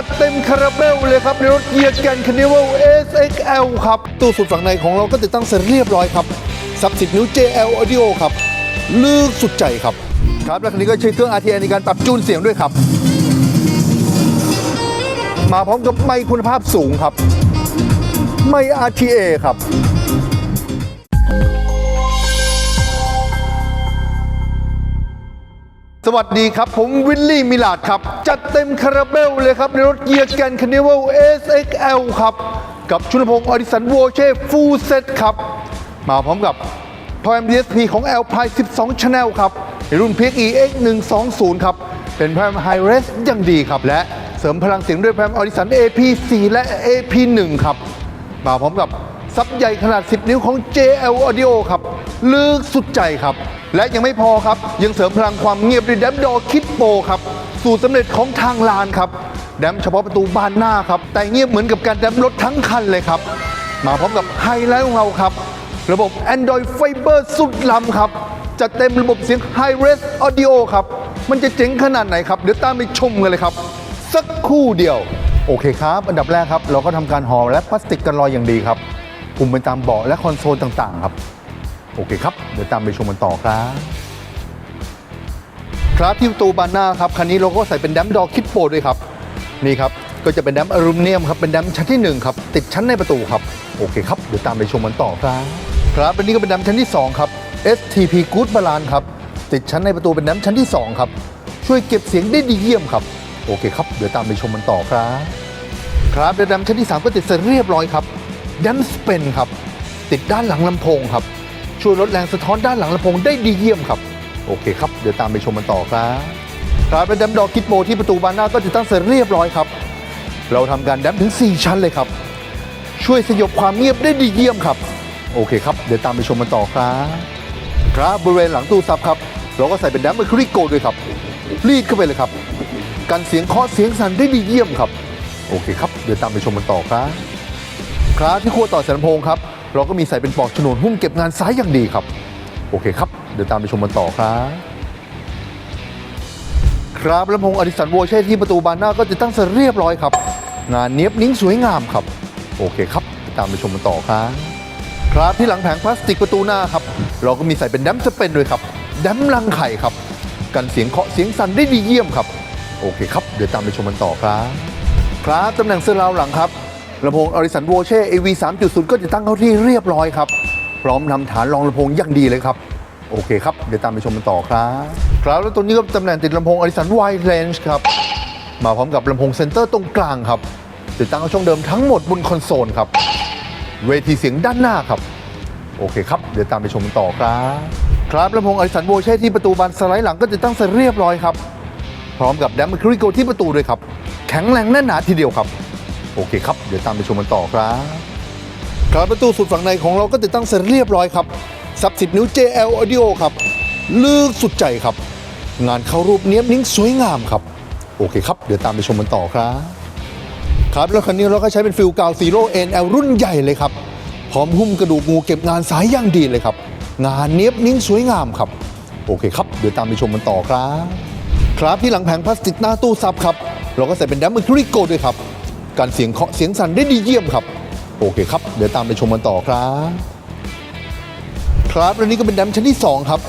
จัดเต็มคาราเบลเลยครับ ในรถเกียร์แกนคานิวัล SXL ครับ ตู้สุดฝั่งในของเราก็ติดตั้งเสร็จเรียบร้อยครับซับ10นิ้ว JL Audio ครับลึกสุดใจครับ ครับและคันนี้ก็ใช้เครื่อง RTN ในการปรับจูนเสียงด้วยครับ มาพร้อมกับไมค์คุณภาพสูงครับ ไมค์ RTA ครับ สวัสดีครับ ผมวิลลี่มิลาดครับ จัดเต็มคาราเบลเลยครับ ในรถเกียร์แกนคานิวัล SXL ครับ กับชุนพงศ์อดิสันโวเช่ฟูลเซตครับ มาพร้อมกับพอ MDSP ของ L p r i 12 Channel ครับ ในรุ่น PXE X 120 ครับ เป็นแพรมไฮเรสอย่างดีครับ และเสริมพลังเสียงด้วยแพรมอดิสัน AP4 และ AP1 ครับ มาพร้อมกับซับใหญ่ขนาด 10 นิ้วของ JL Audio ครับลึกสุดใจครับ และยังไม่พอครับ ยังเสริมพลังความเงียบด้วยแดมดอคิดโปครับ สูตรสำเร็จของทางลานครับ แดมเฉพาะประตูบานหน้าครับ แต่เงียบเหมือนกับการแดมรถทั้งคันเลยครับ มาพร้อมกับไฮไลท์ของเราครับ ระบบ Android Fiber สุดล้ำครับจัดเต็มระบบเสียง High Res Audio ครับ มันจะเจ๋งขนาดไหนครับ เดี๋ยวตามไปชมกันเลยครับ สักคู่เดียว โอเคครับ อันดับแรกครับ เราก็ทำการห่อและพลาสติกกันรอยอย่างดีครับคุมไปตามเบาะและคอนโซลต่างๆครับ โอเคครับ เดี๋ยวตามไปชมกันต่อครับ ครับที่ประตูบานหน้าครับคันนี้เราก็ใส่เป็นแดมดอคิดโปรด้วยครับ นี่ครับก็จะเป็นแดมอลูมิเนียมครับเป็นแดมชั้นที่1ครับติดชั้นในประตูครับโอเคครับเดี๋ยวตามไปชมกันต่อครับ ครับอันนี้ก็เป็นแดมชั้นที่2ครับ STP Good Balance ครับติดชั้นในประตูเป็นแดมชั้นที่2ครับช่วยเก็บเสียงได้ดีเยี่ยมครับโอเคครับ เดี๋ยวตามไปชมกันต่อครับ ครับแดมชั้นที่ 3 ก็ติดเสร็จเรียบร้อยครับแดมสเปนครับ ติดด้านหลังลำโพงครับ ช่วยลดแรงสะท้อนด้านหลังลำโพงได้ดีเยี่ยมครับ โอเคครับ เดี๋ยวตามไปชมกันต่อครับครับเป็นแดมดอกคิดโบที่ประตูบานหน้าก็ติดตั้งเสร็จเรียบร้อยครับ เราทำการแดมถึง 4 ชั้นเลยครับ ช่วยสยบความเงียบได้ดีเยี่ยมครับ โอเคครับ เดี๋ยวตามไปชมกันต่อครับครับบริเวณหลังตู้ซับครับ เราก็ใส่เป็นแดมเมอร์คิวริโกด้วยครับ รีดเข้าไปเลยครับ กันเสียงเคาะเสียงสั่นได้ดีเยี่ยมครับ โอเคครับ เดี๋ยวตามไปชมกันต่อครับครับที่ขั้วต่อสายลำโพงครับ เราก็มีใส่เป็นปลอกฉนวนหุ้มเก็บงานซ้ายอย่างดีครับ โอเคครับ เดี๋ยวตามไปชมกันต่อครับครับลำโพงอดิสันโวเช่ที่ประตูบานหน้าก็จะตั้งเสร็จเรียบร้อยครับ งานเนี้ยบนิ้งสวยงามครับ โอเคครับเดี๋ยวตามไปชมกันต่อครับครับที่หลังแผงพลาสติกประตูหน้าครับ เราก็มีใส่เป็นแดมสเปนด้วยครับแดมรังไข่ครับ กันเสียงเคาะเสียงสั่นได้ดีเยี่ยมครับ โอเคครับ เดี๋ยวตามไปชมกันต่อครับ ครับตำแหน่งเสื้อราวหลังครับ ลำโพงอริสันโวเช่ AV 3.0 ก็จะตั้งเข้าที่เรียบร้อยครับ พร้อมทำฐานรองลำโพงอย่างดีเลยครับ โอเคครับ เดี๋ยวตามไปชมกันต่อครับ ครับแล้วตัวนี้ก็ตำแหน่งติดลำโพงอริสันไวด์เรนจ์ครับ มาพร้อมกับลำโพงเซนเตอร์ตรงกลางครับติดตั้งเข้าช่องเดิมทั้งหมดบนคอนโซลครับ เวทีเสียงด้านหน้าครับ โอเคครับ เดี๋ยวตามไปชมกันต่อครับครับลำโพงอริสันโวเช่ที่ประตูบานสไลด์หลังก็จะตั้งเสร็จเรียบร้อยครับ พร้อมกับแดมเมอร์คริโกที่ประตูด้วยครับ แข็งแรงแน่นหนาทีเดียวครับ โอเคครับ เดี๋ยวตามไปชมกันต่อครับครับประตูสุดฝั่งในของเราก็ติดตั้งเสร็จเรียบร้อยครับซับ10 นิ้ว JL Audio ครับลึกสุดใจครับ งานเข้ารูปเนี้ยบนิ้งสวยงามครับ โอเคครับ เดี๋ยวตามไปชมกันต่อครับ ครับแล้วคันนี้เราก็ใช้เป็นฟิลกาวซีโร่ NL รุ่นใหญ่เลยครับ พร้อมหุ้มกระดูกงูเก็บงานสายอย่างดีเลยครับ งานเนี้ยบนิ้งสวยงามครับ โอเคครับ เดี๋ยวตามไปชมกันต่อครับ ครับที่หลังแผงพลาสติกหน้าตู้ซับครับ เราก็ใส่เป็นดัมเบิลคริโกด้วยครับ การเสียงเคาะเสียงสั่นได้ดีเยี่ยมครับ โอเคครับ เดี๋ยวตามไปชมกันต่อครับ ครับและนี่ก็เป็นแดมชั้นที่ 2 ครับ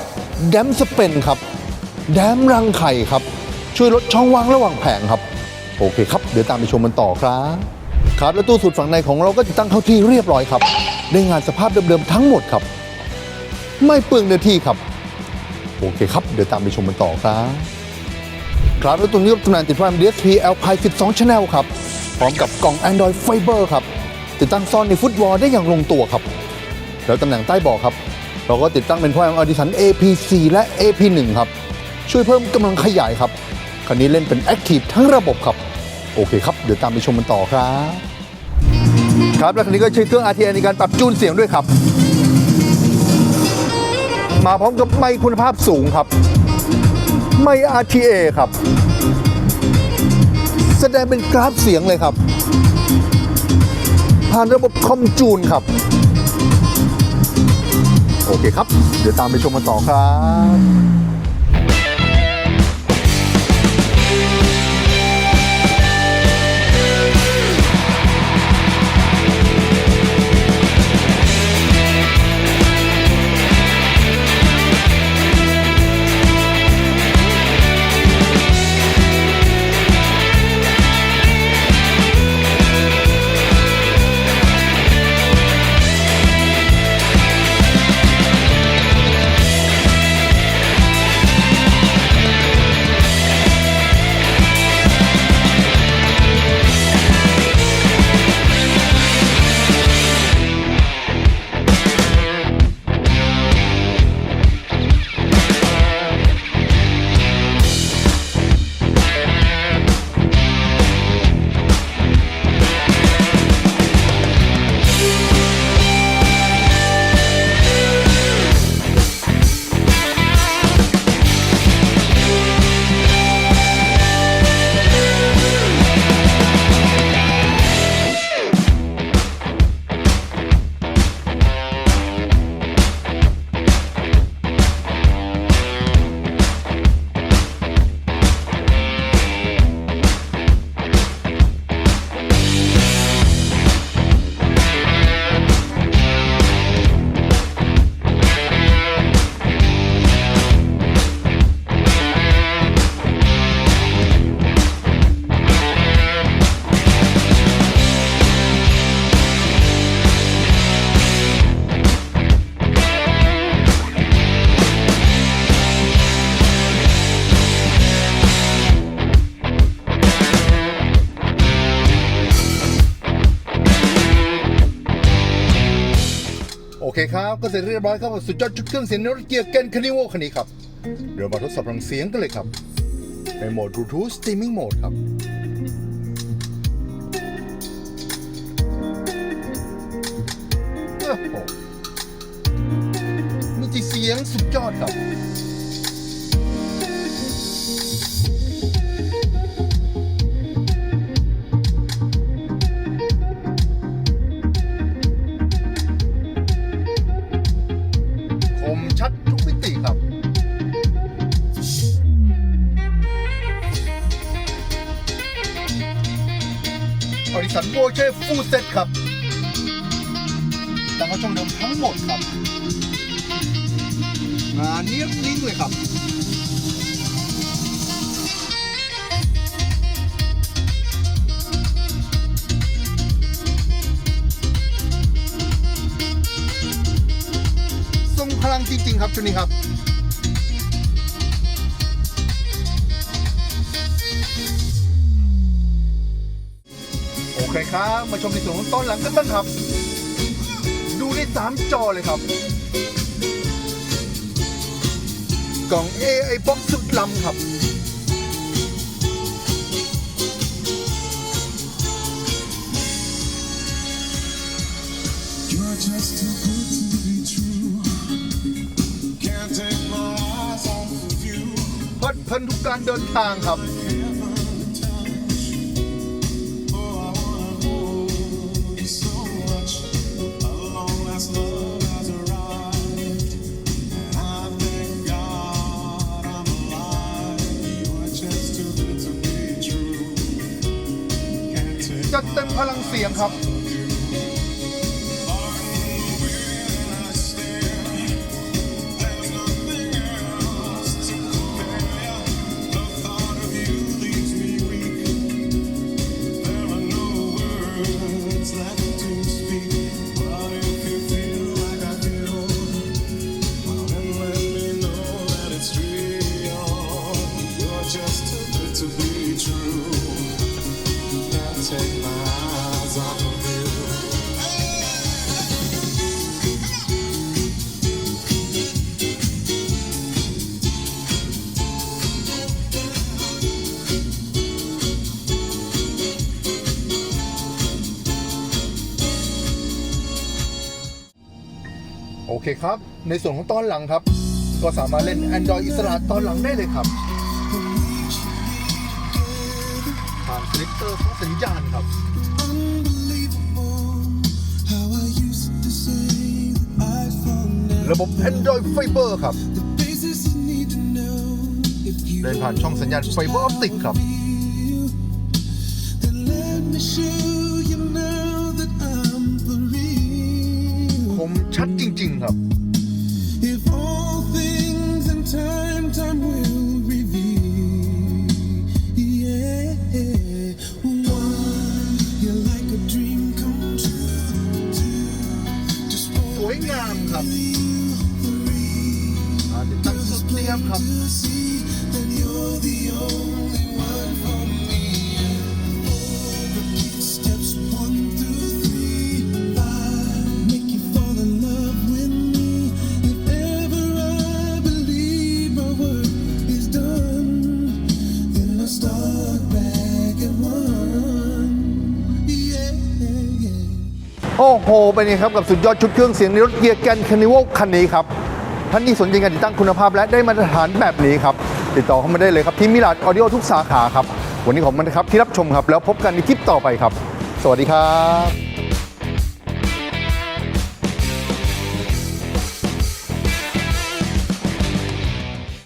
แดมสเปนครับ แดมรังไข่ครับ ช่วยลดช่องว่างระหว่างแผงครับ โอเคครับ เดี๋ยวตามไปชมกันต่อครับครับและตู้สูตรฝั่งในของเราก็จะตั้งเข้าที่เรียบร้อยครับได้งานสภาพเดิมๆทั้งหมดครับ ไม่เปลืองเนื้อที่ครับ โอเคครับ เดี๋ยวตามไปชมกันต่อครับ ครับแล้วตรงนี้ก็ตำแหน่งติดพลัง DSP Alpine 12 Channel ครับ พร้อมกับกล่อง Android Fiber ครับ ติดตั้งซ่อนในฟุตวอลได้อย่างลงตัวครับ แล้วตำแหน่งใต้เบาะครับ เราก็ติดตั้งเป็นพลังอดิสัน AP4 และ AP1 ครับ ช่วยเพิ่มกำลังขยายครับ คันนี้เล่นเป็น Active ทั้งระบบครับ โอเคครับ เดี๋ยวตามไปชมกันต่อครับ ครับแล้วคันนี้ก็ใช้เครื่อง RTN ในการปรับจูนเสียงด้วยครับ มาพร้อมกับไมค์คุณภาพสูงครับ ไม่ RTA ครับ แสดงเป็นกราฟเสียงเลยครับ ผ่านระบบคอมจูนครับ โอเคครับ เดี๋ยวตามไปชมกันต่อครับ เสร็จเรียบร้อยครับสุดยอดชุดเครื่องเสียงโนรเกียร์เกนคานิโวคันนี้ครับ เดี๋ยวมาทดสอบพลังเสียงกันเลยครับ ในโหมดบลูทูธสตรีมมิ่งโหมดครับโอ้โหมีจีเสียงสุดยอดครับ เช่ฟูเซ็ตครับแตั้งเขาช่องเดิมทั้งหมดครับงานเนี้ยนิ่งเลยครับทรงพลังจริงๆครับชุดนี้ครับ คครับมาชมในส่วนของตอนหลังกันบ้างครับ ดูได้สามจอเลยครับ กล่อง AI Box สุดล้ำครับเพลิดเพลินทุกการเดินทางครับ จะเต็มพลังเสียงครับ เคครับ ในส่วนของตอนหลังครับ ก็สามารถเล่น Android อิสระตอนหลังได้เลยครับผ่านสลิปเตอร์ของสัญญาณครับระบบ Android Fiber ครับ เดินผ่านช่องสัญญาณไฟเบอร์ออปติกครับ คมชัดจริง ๆ ครับ หไปนไงครับกับสุดยอดชุดเครื่องเสียงในรถเกียร์แกนคานิวคันนี้ครับท่านที่สนใจการติดตั้งคุณภาพและได้มาตรฐานแบบนี้ครับติดต่อเข้ามาได้เลยครับที่มิลาดออดิโอทุกสาขาครับวันนี้ขอบคุณนะครับที่รับชมครับแล้วพบกันในคลิปต่อไปครับ สวัสดีครับ